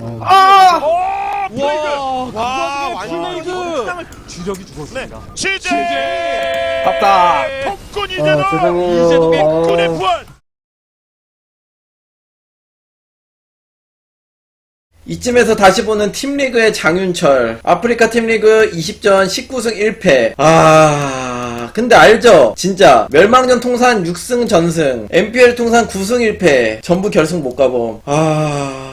어. 아! 와, 와, 와, 완전 완전 이거 땅을 주력이 죽었습니다. 취재! 아깝다. 폭군 아, 이대로 죄송해요. 이재동의 아. 군의 부활! 이쯤에서 다시 보는 팀리그의 장윤철. 아프리카 팀리그 20전 19승 1패. 아, 근데 알죠? 진짜. 멸망전 통산 6승 전승. MPL 통산 9승 1패. 전부 결승 못 가봄. 아.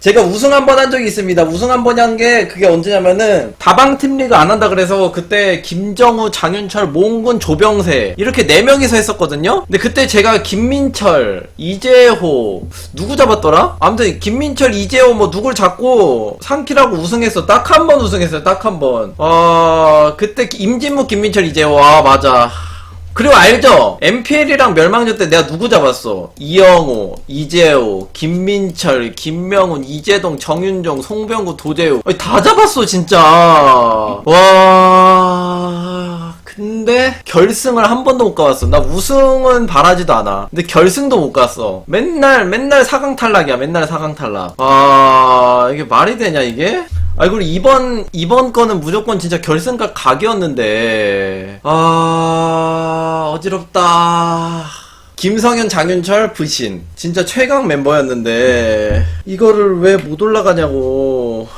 제가 우승 한 번 한 적이 있습니다. 우승 한 번 한 게 그게 언제냐면은 다방 팀 리그 안 한다 그래서 그때 김정우, 장윤철, 몽군, 조병세 이렇게 네 명이서 했었거든요. 근데 그때 제가 김민철, 이재호 누구 잡았더라? 아무튼 김민철, 이재호 뭐 누굴 잡고 상키라고 우승했어. 딱 한 번 우승했어요. 딱 한 번. 아 그때 임진묵, 김민철, 이재호 아 맞아. 그리고 알죠? MPL이랑 멸망전 때 내가 누구 잡았어? 이영호, 이재호, 김민철, 김명훈, 이재동, 정윤종, 송병구, 도재우. 아니, 다 잡았어, 진짜. 와. 근데 결승을 한 번도 못 가봤어. 나 우승은 바라지도 않아. 근데 결승도 못 갔어. 맨날 맨날 4강 탈락이야. 맨날 4강 탈락. 아, 이게 말이 되냐 이게? 아, 그리고 이번, 이번 거는 무조건 진짜 결승각 각이었는데. 아, 어지럽다. 김성현, 장윤철, 부신. 진짜 최강 멤버였는데. 이거를 왜 못 올라가냐고.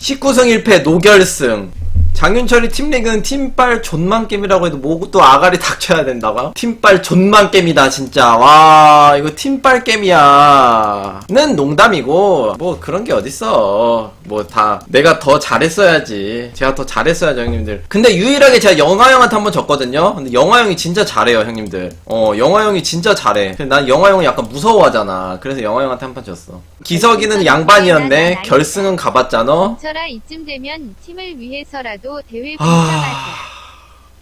19승 1패 노결승. 장윤철이 팀리그는 팀빨 존만겜이라고 해도 뭐고 또 아가리 닥쳐야 된다고? 팀빨 존만겜이다 진짜. 와 이거 팀빨 게임이야. 는 농담이고 뭐 그런 게 어딨어. 뭐 다 내가 더 잘했어야지. 제가 더 잘했어야죠 형님들. 근데 유일하게 제가 영화 형한테 한번 졌거든요? 근데 영화 형이 진짜 잘해요 형님들. 어 영화 형이 진짜 잘해. 근데 난 영화 형을 약간 무서워하잖아. 그래서 영화 형한테 한번 졌어. 기석이는 양반이었네. 결승은 가봤잖아. 철아 이쯤 되면 팀을 위해서라도 대회 아... 불참하자.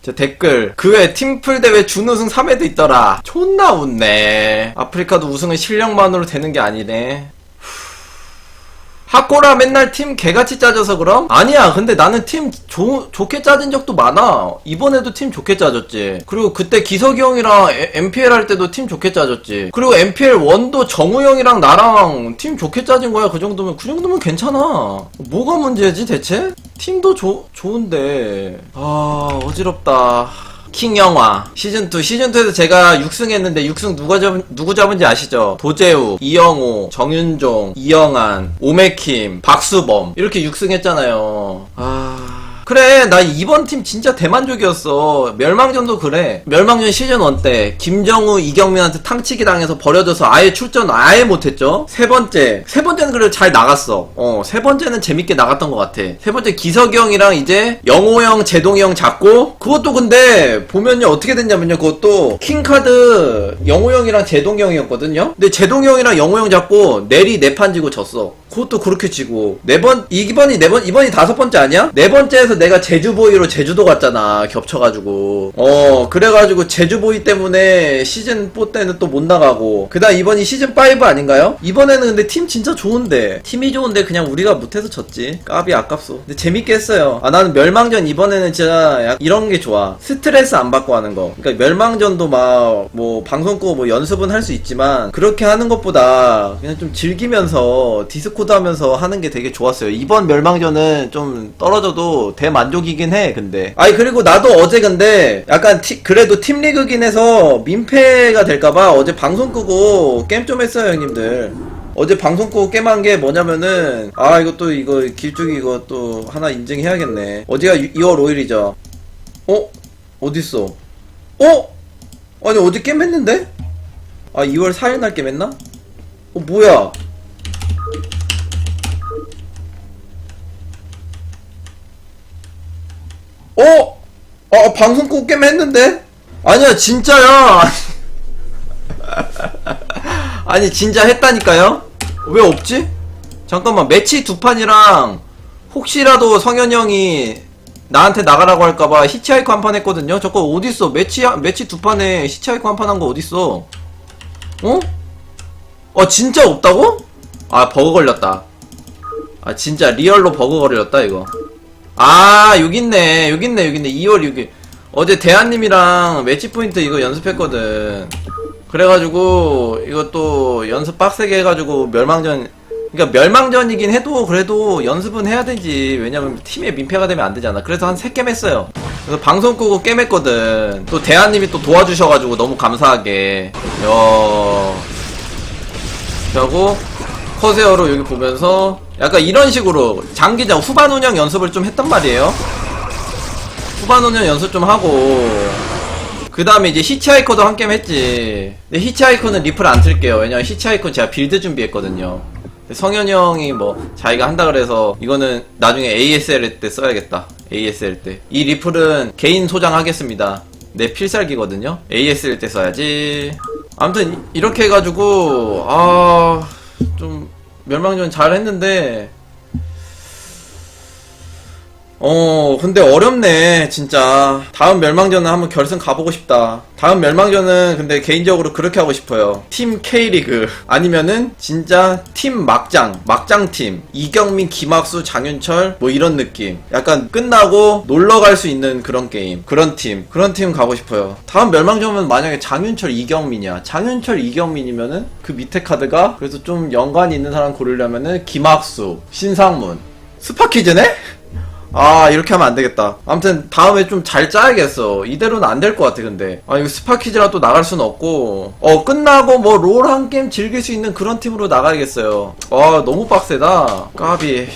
저 댓글. 그 외 팀플 대회 준우승 3회도 있더라. 존나 웃네. 아프리카도 우승은 실력만으로 되는 게 아니네. 하코라 맨날 팀 개같이 짜져서 그럼? 아니야. 근데 나는 팀 조, 좋게 짜진 적도 많아. 이번에도 팀 좋게 짜졌지. 그리고 그때 기석이 형이랑 에- MPL 할 때도 팀 좋게 짜졌지. 그리고 MPL 1도 정우 형이랑 나랑 팀 좋게 짜진 거야. 그 정도면 그 정도면 괜찮아. 뭐가 문제지 대체? 팀도 조, 좋은데. 아 어지럽다. 킹 영화. 시즌 2 시즌 2에서 제가 6승 했는데 6승 누가 잡, 누구 잡은지 아시죠? 도재우, 이영호, 정윤종, 이영한, 오메킴, 박수범. 이렇게 6승 했잖아요. 아... 그래 나 이번 팀 진짜 대만족이었어. 멸망전도 그래. 멸망전 시즌 1 때 김정우 이경민한테 탕치기 당해서 버려져서 아예 출전 아예 못했죠. 세 번째. 세 번째는 그래도 잘 나갔어. 어 세 번째는 재밌게 나갔던 것 같아. 세 번째 기석이 형이랑 이제 영호 형 제동이 형 잡고 그것도 근데 보면요 어떻게 됐냐면요 그것도 킹카드 영호 형이랑 제동이 형이었거든요. 근데 제동이 형이랑 영호 형 잡고 내리 네판 지고 졌어 그것도 그렇게 지고. 네 번 이번이 네 번 이번이 다섯 번째 아니야? 네 번째에서 내가 제주보이로 제주도 갔잖아 겹쳐가지고. 어 그래가지고 제주보이 때문에 시즌 4 때는 또 못 나가고. 그다음 이번이 시즌 5 아닌가요? 이번에는 근데 팀 진짜 좋은데. 팀이 좋은데 그냥 우리가 못해서 졌지. 까비 아깝소. 근데 재밌게 했어요. 아 나는 멸망전 이번에는 진짜 약 이런 게 좋아. 스트레스 안 받고 하는 거. 그러니까 멸망전도 막 뭐 방송 끄고 뭐 연습은 할 수 있지만 그렇게 하는 것보다 그냥 좀 즐기면서 디스코 드 하면서 하는 게 되게 좋았어요 이번 멸망전은 좀 떨어져도 대만족이긴 해 근데 아니 그리고 나도 어제 근데 약간 티- 그래도 팀리그긴 해서 민폐가 될까봐 어제 방송 끄고 게임 좀 했어요 형님들 어제 방송 끄고 게임한 게 뭐냐면은 아 이것도 이거 길쭉이 이거 또 하나 인증해야겠네 어제가 2월 5일이죠 어? 어딨어? 어? 아니 어제 게임 했는데? 아 2월 4일 날 게임 했나? 어 뭐야 어? 아 방송 끄고 게임 했는데? 아니야 진짜야 아니 진짜 했다니까요? 왜 없지? 잠깐만 매치 두 판이랑 혹시라도 성현이 형이 나한테 나가라고 할까봐 히치하이크 한 판 했거든요. 저거 어딨어? 매치 매치 두 판에 히치하이크 한 판 한 거 어딨어? 어? 어 진짜 없다고? 아 버그 걸렸다. 아 진짜 리얼로 버그 걸렸다 이거. 아 있네 여기 있네 2월 6일 어제 대한님이랑 매치 포인트 이거 연습했거든. 그래가지고 이것도 연습 빡세게 해가지고 멸망전 그러니까 멸망전이긴 해도 그래도 연습은 해야 되지. 왜냐면 팀에 민폐가 되면 안 되잖아. 그래서 한 3게임 했어요. 그래서 방송 끄고 게임 했거든. 또 대한님이 또 도와주셔가지고 너무 감사하게. 야. 하고 커세어로 여기 보면서 약간 이런 식으로 장기장 후반 운영 연습을 좀 했단 말이에요. 후반 운영 연습 좀 하고 그 다음에 이제 히치하이커도 한 게임 했지. 근데 히치하이커는 리플 안 틀게요. 왜냐면 히치하이커는 제가 빌드 준비했거든요. 성현이 형이 뭐 자기가 한다 그래서 이거는 나중에 ASL 때 써야겠다. ASL 때. 이 리플은 개인 소장하겠습니다. 내 필살기거든요. ASL 때 써야지. 아무튼 이렇게 해가지고 아 좀 멸망전 잘 했는데 어, 근데 어렵네, 진짜. 다음 멸망전은 한번 결승 가보고 싶다. 다음 멸망전은 근데 개인적으로 그렇게 하고 싶어요. 팀 K리그. 아니면은 진짜 팀 막장. 막장팀. 이경민, 김학수, 장윤철, 뭐 이런 느낌. 약간 끝나고 놀러 갈 수 있는 그런 게임. 그런 팀. 그런 팀 가고 싶어요. 다음 멸망전은 만약에 장윤철, 이경민이야. 장윤철, 이경민이면은 그 밑에 카드가 그래서 좀 연관이 있는 사람 고르려면은 김학수, 신상문. 스파키즈네? 아 이렇게 하면 안 되겠다. 아무튼 다음에 좀 잘 짜야겠어. 이대로는 안 될 것 같아 근데. 아 이거 스파키즈라 또 나갈 수는 없고. 어 끝나고 뭐 롤 한 게임 즐길 수 있는 그런 팀으로 나가야겠어요. 아 너무 빡세다. 까비